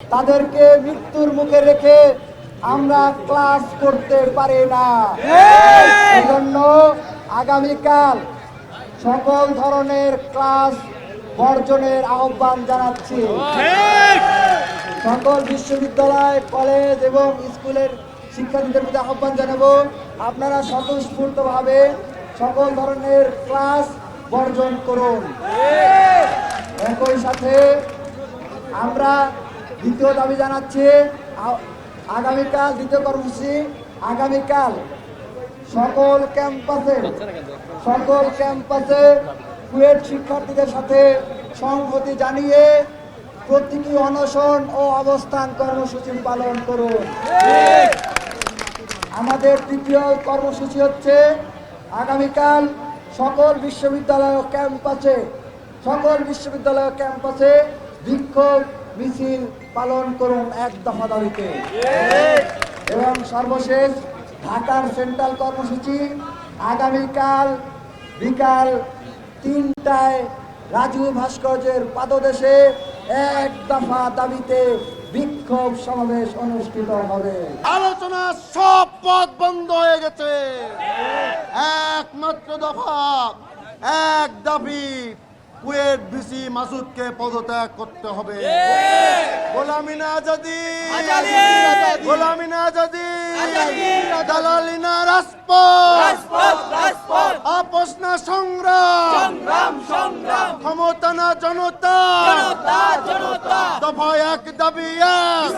তাদেরকে মৃত্যুর মুখে রেখে আমরা ক্লাস করতে পারি না। এজন্য আগামীকাল সকল ধরনের ক্লাস বর্জনের আহ্বান জানাচ্ছি। সকল বিশ্ববিদ্যালয়, কলেজ এবং স্কুলের শিক্ষার্থীদের প্রতি আহ্বান জানাব। আপনারা স্বতঃস্ফূর্তভাবে সকল ধরনের ক্লাস বর্জন করুন। একই সাথে আমরা দ্বিতীয় দাবি জানাচ্ছি আগামীকাল দ্বিতীয় কর্মসূচি, আগামীকাল সকল ক্যাম্পাসে সকল ক্যাম্পাসে কুয়েট শিক্ষার্থীদের সাথে সংহতি জানিয়ে প্রতীকী অনশন ও অবস্থান কর্মসূচি পালন করুন। আমাদের তৃতীয় কর্মসূচি হচ্ছে আগামীকাল সকল বিশ্ববিদ্যালয় ক্যাম্পাসে, সকল বিশ্ববিদ্যালয় ক্যাম্পাসে বিক্ষোভ মিছিল পালন করুন এক দফা দাবিতে। এবং সর্বশেষ ঢাকার সেন্ট্রাল কর্মসূচি আগামীকাল বিকাল তিনটায় রাজু ভাস্কর্যের পাদদেশে এক দফা দাবিতে বিক্ষোভ সমাবেশ অনুষ্ঠিত হবে। আলোচনা সব পথ বন্ধ হয়ে গেছে। একমাত্র দফা, এক দাবি কুয়েট বিসি মাসুদকে পদত্যাগ করতে হবে। গোলামিনা আজাদি! গোলামিনা আজাদি! দালালিনা রাজপথ! আপোষ না সংগ্রাম! ক্ষমতা না জনতা! দফা এক দাবি এক!